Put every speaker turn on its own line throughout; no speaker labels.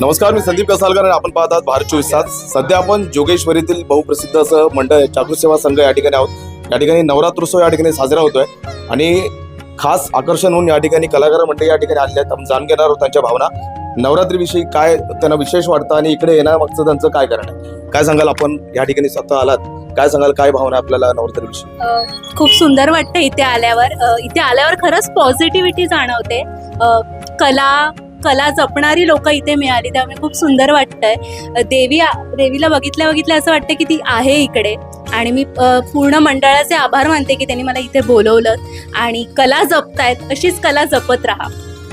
नमस्कार मी संदीप कसालकर आणि आपण पाहतात भारत चोवीस तास सध्या आपण जोगेश्वरीतील बहुप्रसिद्ध असं मंडळ जागृत सेवा संघ या ठिकाणी आहोत. या ठिकाणी नवरात्रोत्सव या ठिकाणी साजरा होतोय आणि खास आकर्षण म्हणून या ठिकाणी कलाकार मंडळी या ठिकाणी आले आहेत. आपण जाणून घेणार आहोत त्यांच्या भावना. नवरात्रीविषयी काय त्यांना विशेष वाटतं आणि इकडे येण्यामागचं त्यांचं काय कारण आहे काय सांगाल आपण? या ठिकाणी स्वतः आलात. काय सांगाल? काय भावना आपल्याला नवरात्रीविषयी?
खूप सुंदर वाटतं इथे आल्यावर. इथे आल्यावर खरंच पॉझिटिव्हिटी जाणवते. कला कला जपणारी लोक इथे मिळाली त्यामुळे खूप सुंदर वाटतंय. देवी देवीला बघितल्या बघितल्या असं वाटतं की ती आहे इकडे. आणि मी पूर्ण मंडळाचे आभार मानते की त्यांनी मला इथे बोलवलं. आणि कला जपतायत अशीच कला जपत राहा.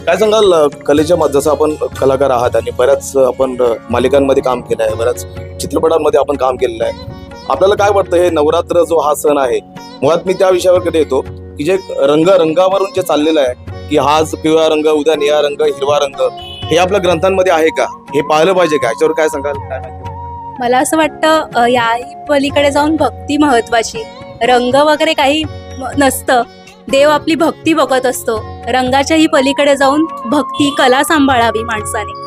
काय सांगाल कलेच्या जसं आपण कलाकार आहात आणि बऱ्याच आपण मालिकांमध्ये काम केलं आहे बऱ्याच चित्रपटांमध्ये आपण काम केलेलं आहे. आपल्याला काय वाटतं हे नवरात्र जो हा सण आहे मुळात मी त्या विषयावर कधी येतो की जे रंग रंगावरून जे चाललेलं आहे की आज पिवळा रंग उद्या निळा रंग हिरवा रंग हे आपल्या ग्रंथांमध्ये आहे का? हे पाहिलं पाहिजे का? याच्यावर काय सांगाल?
मला असं वाटतं याही पलीकडे जाऊन भक्ती महत्वाची. रंग वगैरे काही नसतं. देव आपली भक्ती बघत असतो. रंगाच्याही पलीकडे जाऊन भक्ती कला सांभाळावी माणसाने.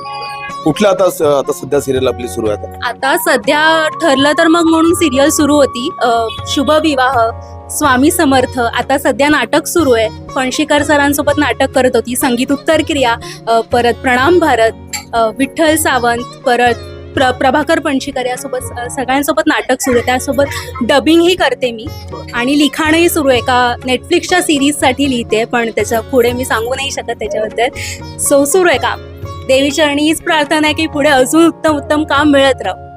कुठलं आता आता सध्या सिरियल आपली सुरू आहे आता?
सध्या ठरलं तर मग म्हणून सिरियल सुरू होती. शुभ विवाह स्वामी समर्थ आता सध्या नाटक सुरू आहे. फणशीकर सरांसोबत नाटक करत होती. संगीत उत्तर क्रिया परत प्रणाम भारत विठ्ठल सावंत परत प्र प्रभाकर पणशीकर यासोबत सगळ्यांसोबत नाटक सुरू आहे. त्यासोबत डबिंगही करते मी. आणि लिखाणही सुरू आहे. का नेटफ्लिक्सच्या सिरीजसाठी लिहिते पण त्याच्या पुढे मी सांगू नाही शकत त्याच्याबद्दल. सो सुरू आहे काम. देवीचरणी हीच प्रार्थना आहे की पुढे अजून उत्तम उत्तम काम मिळत राहू.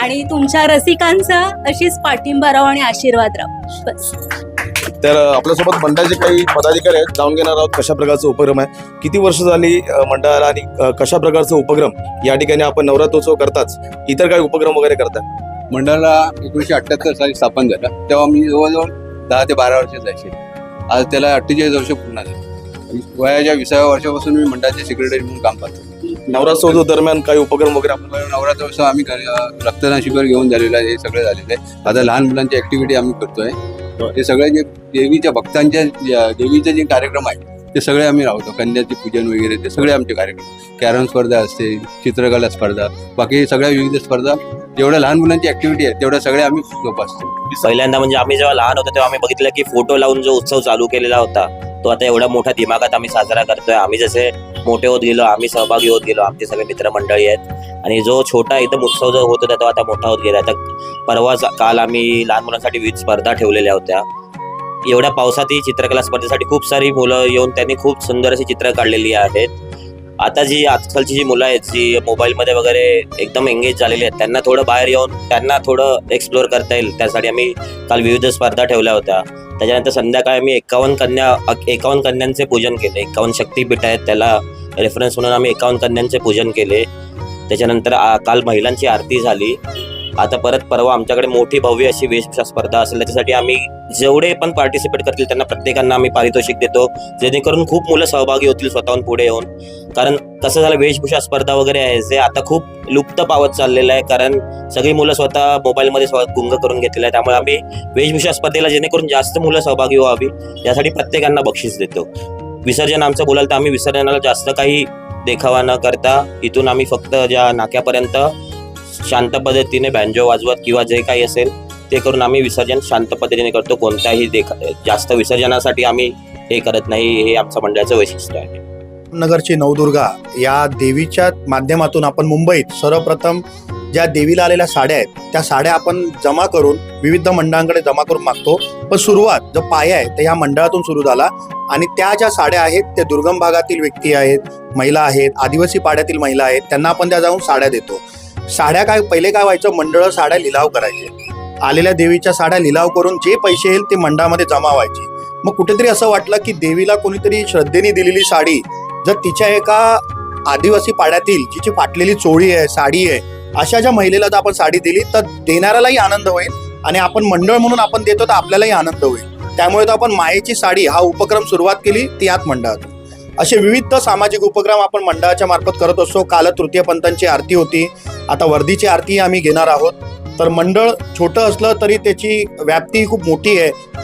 आणि तुमच्या रसिकांचा अशीच पाठिंबा राहू आणि आशीर्वाद राहू. बस.
तर आपल्यासोबत मंडळाचे काही पदाधिकारी आहेत. जाणून घेणार आहोत कशा प्रकारचा उपक्रम आहे. किती वर्ष झाली मंडळाला आणि कशा प्रकारचा उपक्रम या ठिकाणी आपण नवरात्रोत्सव करताच? इतर काही उपक्रम वगैरे करतात
मंडळाला एकोणीशे अठ्ठ्याहत्तर साली स्थापन झालं. तेव्हा मी जवळजवळ दहा ते बारा वर्ष जायचे. आज त्याला अठ्ठेचाळीस वर्ष पूर्ण झाले. आणि वयाच्या विसाव्या वर्षापासून मी मंडळाचे सेक्रेटरी म्हणून काम पाहतो.
नवरात्रोत्सव दरम्यान काही उपक्रम वगैरे आपण
नवरात्रोत्सव आम्ही रक्तदान शिबिर घेऊन झालेलं आहे हे सगळं झालेलं आहे. आता लहान मुलांची ऍक्टिव्हिटी आम्ही करतोय. हे सगळे जे देवीच्या भक्तांच्या देवीचे जे कार्यक्रम आहेत ते सगळे आम्ही राहतो कन्याचे पूजन वगैरे ते सगळे आमचे कार्यक्रम. कॅरम स्पर्धा असते चित्रकला स्पर्धा बाकी सगळ्या विविध स्पर्धा जेवढ्या लहान मुलांची ऍक्टिव्हिटी आहे तेवढ्या सगळ्या आम्ही जोपासतो.
पहिल्यांदा म्हणजे आम्ही जेव्हा लहान होतो तेव्हा आम्ही बघितलं की फोटो लावून जो उत्सव चालू केलेला होता तो आता एवढ्या मोठ्या दिमागात आम्ही साजरा करतोय. आम्ही जसे मोठे होत गेलो आम्ही सहभागी होत गेलो आमचे सगळे मित्रमंडळी आहेत. आणि जो छोटा एकदम उत्सव जो होत होता तो आता मोठा होत गेला आता परवाच काल आम्ही लहान मुलांसाठी विविध स्पर्धा ठेवलेल्या होत्या. एवढ्या पावसातही चित्रकला स्पर्धेसाठी खूप सारी मुलं येऊन त्यांनी खूप सुंदर अशी चित्र काढलेली आहेत. आता जी आजकालची जी मुलं आहेत जी मोबाईलमध्ये वगैरे एकदम एंगेज झालेली आहेत त्यांना थोडं बाहेर येऊन त्यांना थोडं एक्सप्लोअर करता येईल. त्यासाठी आम्ही काल विविध स्पर्धा ठेवल्या होत्या. त्याच्यानंतर संध्याकाळी आम्ही एकावन्न कन्या एकावन्न कन्यांचे पूजन केले. एकावन्न शक्तीपीठ आहेत त्याला रेफरन्स म्हणून आम्ही एकावन्न कन्यांचे पूजन केले. त्याच्यानंतर आ- काल महिलांची आरती झाली. आता परत परवा आमच्याकडे मोठी भव्य अशी वेशभूषा स्पर्धा असेल त्याच्यासाठी आम्ही जेवढे पण पार्टिसिपेट करतील त्यांना प्रत्येकांना आम्ही पारितोषिक देतो जेणेकरून खूप मुलं सहभागी होतील स्वतःहून पुढे येऊन. कारण कसं झालं वेशभूषा स्पर्धा वगैरे आहे जे आता खूप लुप्त पावत चाललेलं आहे कारण सगळी मुलं स्वतः मोबाईलमध्ये स्व गुंग करून घेतलेलं आहे त्यामुळे आम्ही वेशभूषा स्पर्धेला जेणेकरून जास्त मुलं सहभागी व्हावी यासाठी प्रत्येकांना बक्षीस देतो. विसर्जन आमचं बोलाल तर आम्ही विसर्जनाला जास्त काही देखावा न करता इथून आम्ही फक्त ज्या नाक्यापर्यंत शांत पद्धतीने बँजो वाजवत किंवा जे काही असेल ते करून आम्ही विसर्जन शांत पद्धतीने करतो. कोणत्याही देख जास्त विसर्जनासाठी आम्ही हे करत नाही. हे आमचं मंडळाचं वैशिष्ट्य आहे.
नगरची नवदुर्गा या देवीच्या माध्यमातून आपण मुंबईत सर्वप्रथम ज्या देवीला आलेल्या साड्या आहेत त्या साड्या आपण जमा करून विविध मंडळांकडे जमा करून मागतो. पण सुरुवात जो पाया आहे ते ह्या मंडळातून सुरू झाला आणि त्या ज्या साड्या आहेत त्या दुर्गम भागातील व्यक्ती आहेत महिला आहेत आदिवासी पाड्यातील महिला आहेत त्यांना आपण त्या जाऊन साड्या देतो. साड्या काय पहिले काय व्हायचं मंडळ साड्या लिलाव करायचे. आलेल्या देवीच्या साड्या लिलाव करून जे पैसे येईल ते मंडळामध्ये जमा व्हायचे. मग कुठेतरी असं वाटलं की देवीला कोणीतरी श्रद्धेने दिलेली साडी जर तिच्या एका आदिवासी पाड्यातील जिची फाटलेली चोळी आहे साडी आहे अशा ज्या महिलेला जर आपण साडी दिली तर देणाऱ्यालाही आनंद होईल आणि आपण मंडळ म्हणून आपण देतो तर आपल्यालाही आनंद होईल. त्यामुळे तर आपण मायेची साडी हा उपक्रम सुरुवात केली ती यात मंडळातून. असे विविध सामाजिक उपक्रम आपण मंडळाच्या मार्फत करत असतो. काल तृतीय पंथांची आरती होती. आता वर्धीची आरती आम्ही घेणार आहोत. तर मंडळ छोटं असलं तरी त्याची व्याप्ती खूप मोठी आहे.